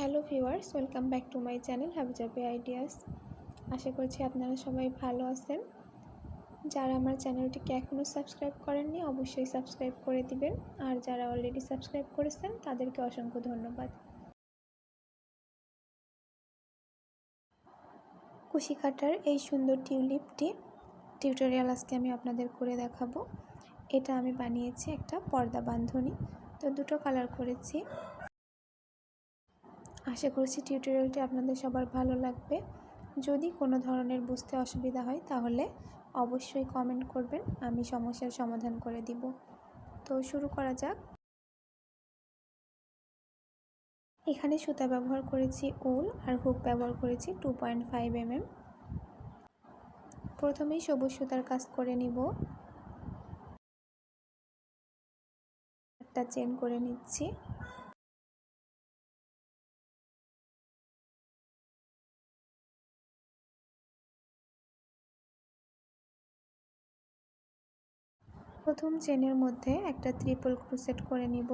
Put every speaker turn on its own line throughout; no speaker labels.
Hello viewers, welcome back to my channel Habijabi ideas. আশা করছি আপনারা সবাই ভালো আছেন। যারা আমার চ্যানেলটিকে এখনও সাবস্ক্রাইব করেননি, অবশ্যই সাবস্ক্রাইব করে দিবেন। আর যারা অলরেডি সাবস্ক্রাইব করেছেন, তাদেরকে অসংখ্য ধন্যবাদ। কুশি কাটার এই সুন্দর টিউলিপটি টিউটোরিয়াল আজকে আমি আপনাদের করে দেখাবো। এটা আমি বানিয়েছি একটা পর্দা বান্ধনী তো দুটো কালার করেছি। আশা করছি টিউটোরিয়ালটি আপনাদের সবার ভালো লাগবে। যদি কোনো ধরনের বুঝতে অসুবিধা হয়, তাহলে অবশ্যই কমেন্ট করবেন, আমি সমস্যার সমাধান করে দিব। তো শুরু করা যাক। এখানে সুতা ব্যবহার করেছি উল আর হুক ব্যবহার করেছি two point five M M প্রথমেই সবুজ সুতার কাজ করে নিব। একটা চেন করে নিচ্ছি। প্রথম চেনের মধ্যে একটা ত্রিপল ক্রুসেট করে নিব।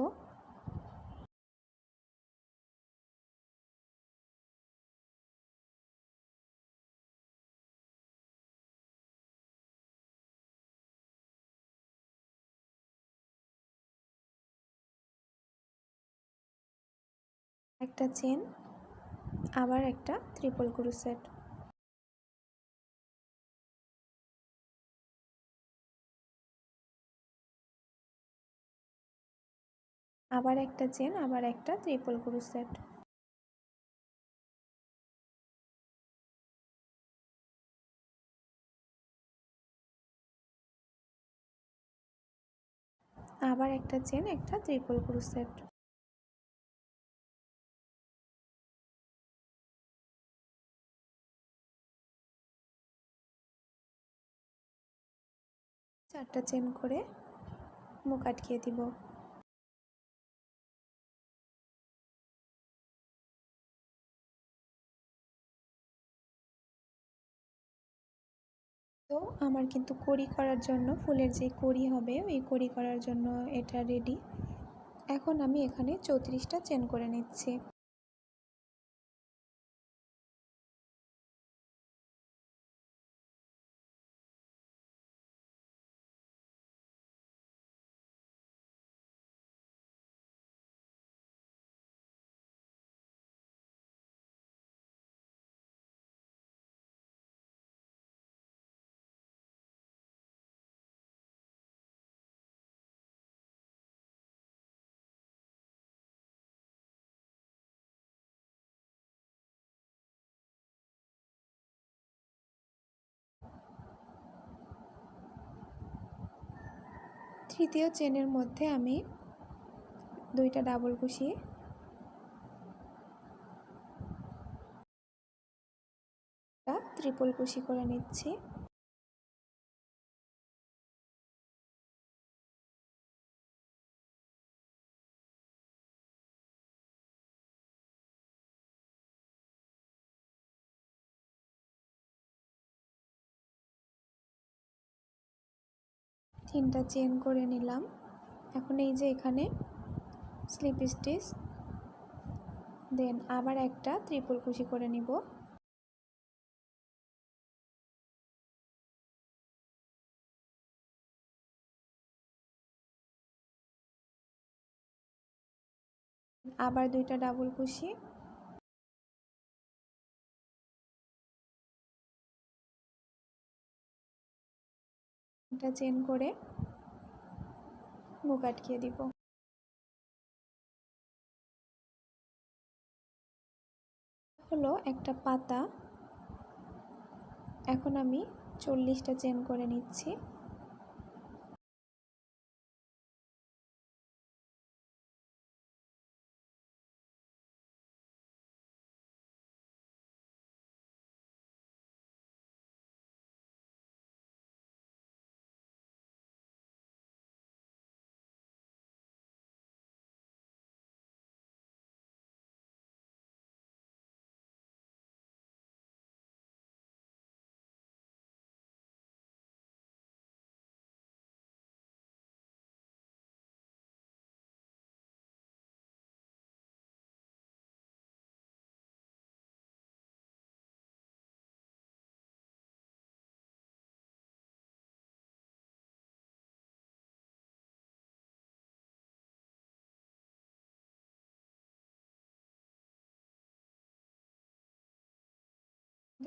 একটা চেন আবার একটা ত্রিপল ক্রুসেট আবার একটা চেন আবার একটা ত্রিপল সেট আবার একটা চেন একটা ত্রিপল সেট চারটা চেন করে মুখ আটকিয়ে দিব। তো আমার কিন্তু কড়ি করার জন্য, ফুলের যে কড়ি হবে, ওই কড়ি করার জন্য এটা রেডি এখন আমি এখানে চৌত্রিশটা চেন করে নিচ্ছি। তৃতীয় চেনের মধ্যে আমি দুইটা ডাবল কুশি ত্রিপল কুশি করে নিচ্ছি। তিনটা চেন করে নিলাম। এখন এই যে এখানে স্লিপ স্টিচ। দেন আবার একটা ত্রিপল কুশি করে নিব। আবার দুইটা ডাবল কুশি। এটা চেন করে বুক আটকিয়ে দিব। হলো একটা পাতা। এখন আমি চল্লিশটা চেন করে নিচ্ছি।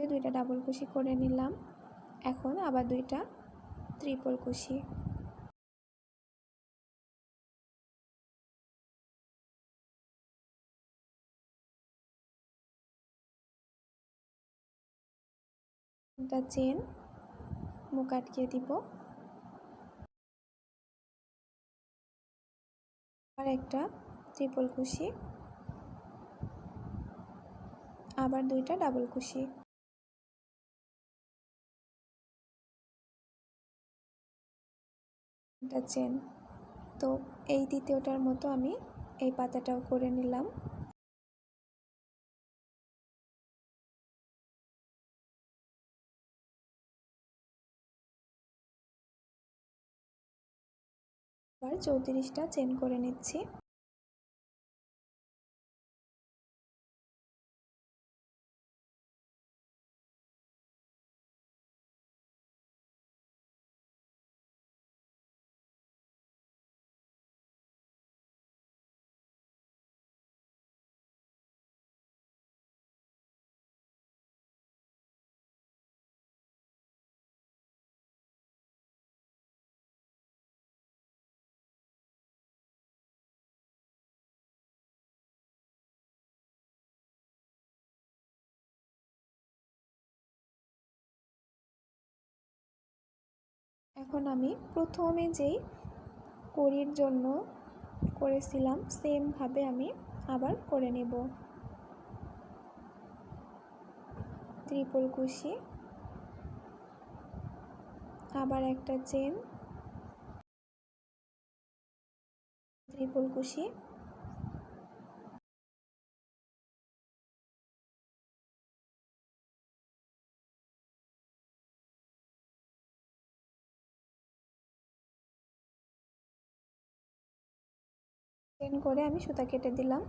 দুইটা ডাবল কুশি করে নিলাম। এখন আবার দুইটা ত্রিপল কুশি। একটা চেন মুখ আটকে দিব। আর একটা ত্রিপল কুশি। আবার দুইটা ডাবল কুশি। একটা চেন। তো এই দ্বিতীয়টার মতো আমি এই পাতাটাও করে নিলাম। আবার চৌত্রিশটা চেন করে নিচ্ছি। এখন আমি প্রথমে যেই করির জন্য করেছিলাম, সেমভাবে আমি আবার করে নেব। ত্রিপল কুশি, আবার একটা চেন। ত্রিপল কুশি চেন করে আমি সুতা কেটে দিলাম।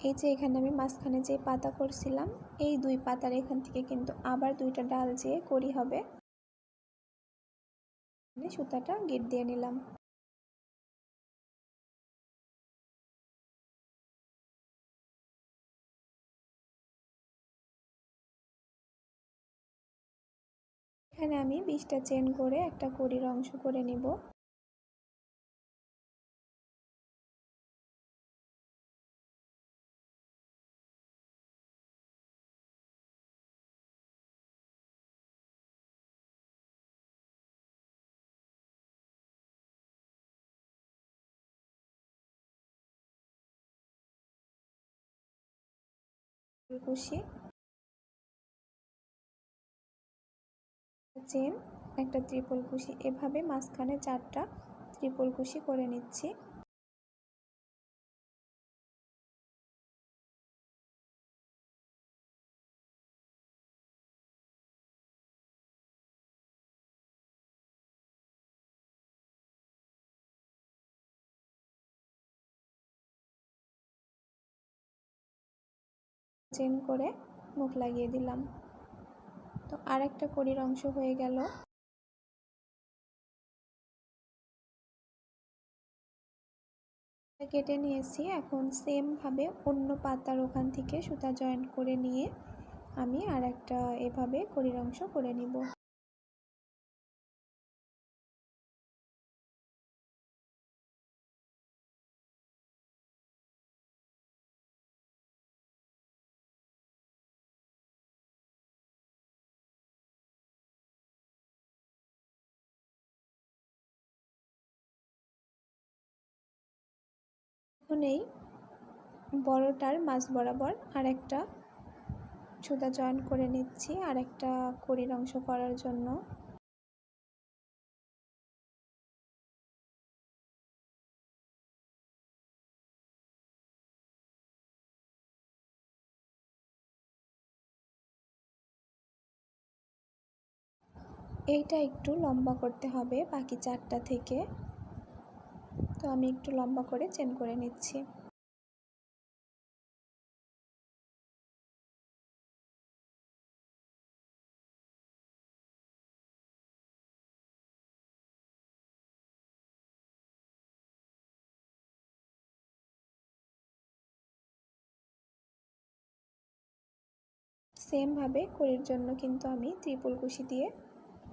এই যে এখানে আমি মাঝখানে যে পাতা করছিলাম, এই দুই পাতার এখান থেকে কিন্তু আবার দুইটা ডাল যেয়ে করি হবে। সুতাটা গিট দিয়ে নিলাম। এখানে আমি বিশটা চেন করে একটা কড়ির অংশ করে নিব। কুশি চেন একটা ত্রিপল কুশি এভাবে মাঝখানে চারটা ত্রিপল কুশি করে নিচ্ছি। চেন করে মুখ লাগিয়ে দিলাম। তো আর একটা কড়ির অংশ হয়ে গেল। কেটে নিয়েছি। এখন সেমভাবে অন্য পাতার ওখান থেকে সুতা জয়েন্ট করে নিয়ে আমি আর একটা এভাবে কড়ির অংশ করে নিব। এখন এই বড়টার মাছ বরাবর আর একটা সুতা জয়েন করে নিচ্ছি আর একটা কড়ির অংশ করার জন্য। এইটা একটু লম্বা করতে হবে বাকি চারটা থেকে। তো আমি একটু লম্বা করে চেন করে নিচ্ছি। সেমভাবে কড়ির জন্য কিন্তু আমি ত্রিপল কুশি দিয়ে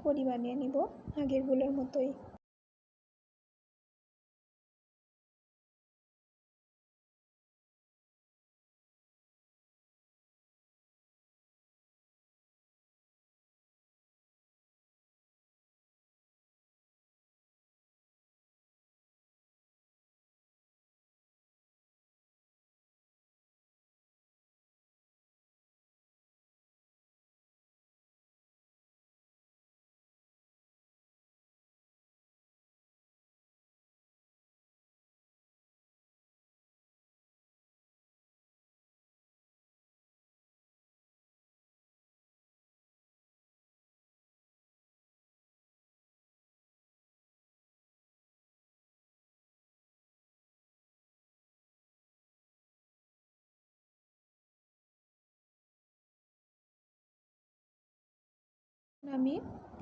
কড়ি বানিয়ে নিব আগেরগুলোর মতোই। আমি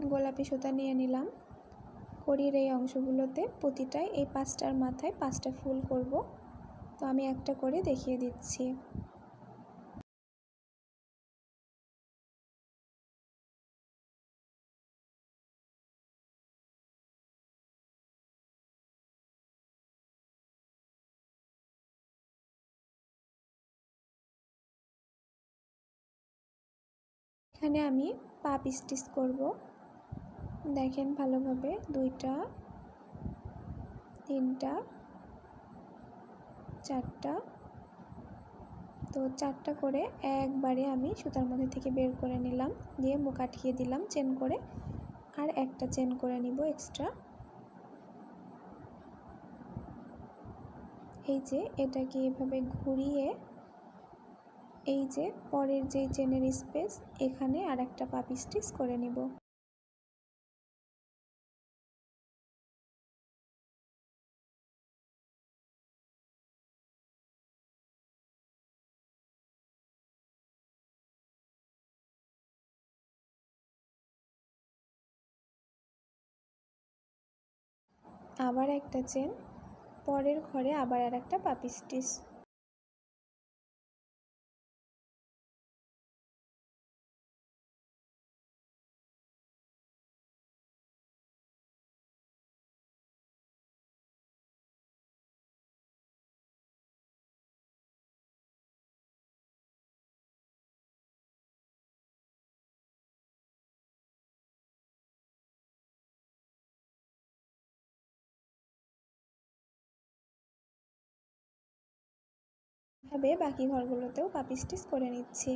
গোলাপি সুতা নিয়ে নিলাম। কড়ির এই অংশগুলোতে প্রতিটায় এই পাঁচটার মাথায় পাঁচটা ফুল করব। তো আমি একটা করে দেখিয়ে দিচ্ছি। এখানে আমি পাপ স্টিচ করব। দেখেন ভালোভাবে দুইটা, তিনটা, চারটা। তো চারটা করে একবারে আমি সুতার মধ্যে থেকে বের করে নিলাম, দিয়ে মুখ আটকিয়ে দিলাম চেন করে, আর একটা চেন করে নিব এক্সট্রা এই যে এটাকে এভাবে ঘুরিয়ে এই যে, পরের যে চেনের স্পেস এখানে আর একটা পাপ স্টিচ করে নিব। আবার একটা চেন পরের ঘরে আবার আর একটা পাপি স্টিচ ভাবে বাকি ঘরগুলোতেও পাপি স্টিচ করে নিচ্ছি।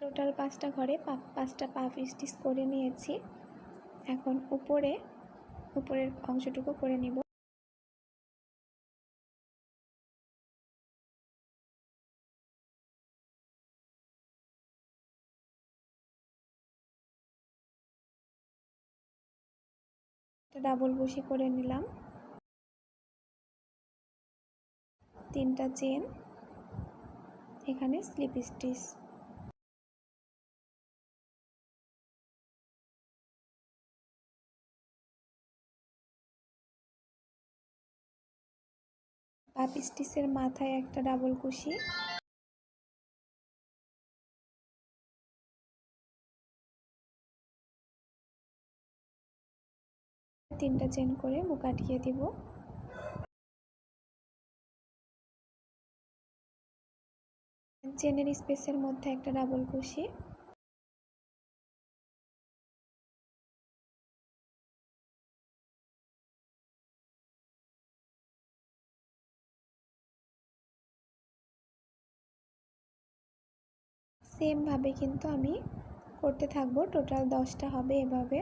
টোটাল পাঁচটা ঘরে পাঁচটা পাফ স্টিচ করে নিয়েছি। এখন উপরে, উপরের অংশটুকু করে নিব। ডাবল বসি করে নিলাম। তিনটা চেন। এখানে স্লিপ স্টিচ পাপ স্টিচের মাথায় একটা ডাবল কুশি। তিনটা চেন করে মুখ আটকিয়ে দিব। চেনের স্পেসের মধ্যে একটা ডাবল কুশি। সেমভাবে কিন্তু আমি করতে থাকব টোটাল দশটা হবে এভাবে।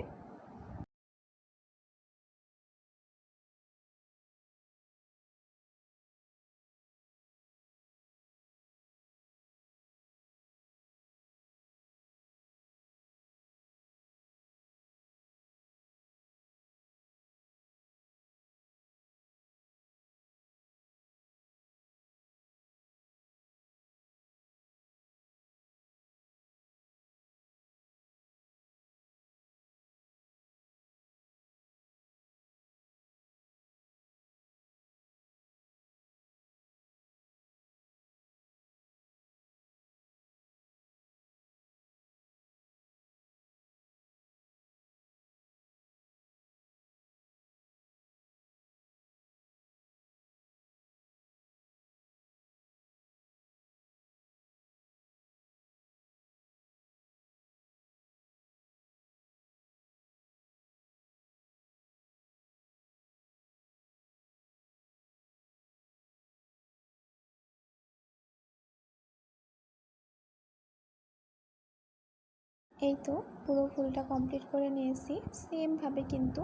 এই তো পুরো ফুলটা কমপ্লিট করে নিয়েছি। সেমভাবে কিন্তু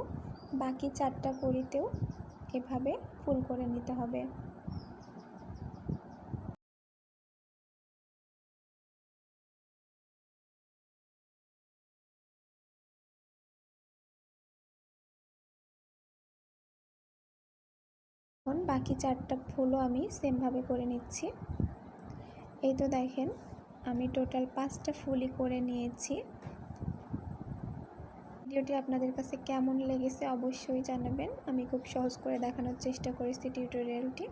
বাকি চারটা কড়িতেও এভাবে ফুল করে নিতে হবে। এখন বাকি চারটা ফুলও আমি সেমভাবে করে নিচ্ছি। এই তো দেখেন আমি টোটাল পাঁচটা ফুলই করে নিয়েছি। ভিডিওটি আপনাদের কাছে কেমন লেগেছে অবশ্যই জানাবেন। আমি খুব সহজ করে দেখানোর চেষ্টা করেছি টিউটোরিয়ালটি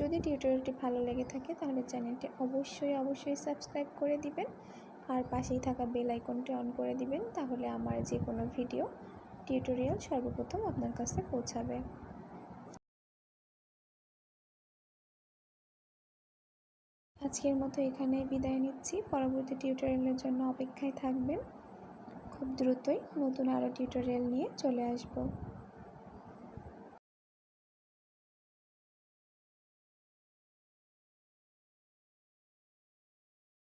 যদি টিউটোরিয়ালটি ভালো লেগে থাকে তাহলে চ্যানেলটি অবশ্যই অবশ্যই সাবস্ক্রাইব করে দিবেন। আর পাশেই থাকা বেল আইকনটি অন করে দিবেন, তাহলে আমার যে কোনো ভিডিও টিউটোরিয়াল সর্বপ্রথম আপনার কাছে পৌঁছাবে। আজকের মতো এখানে বিদায় নিচ্ছি। পরবর্তী টিউটোরিয়ালের জন্য অপেক্ষায় থাকবেন। খুব দ্রুতই নতুন আরও টিউটোরিয়াল নিয়ে চলে আসব।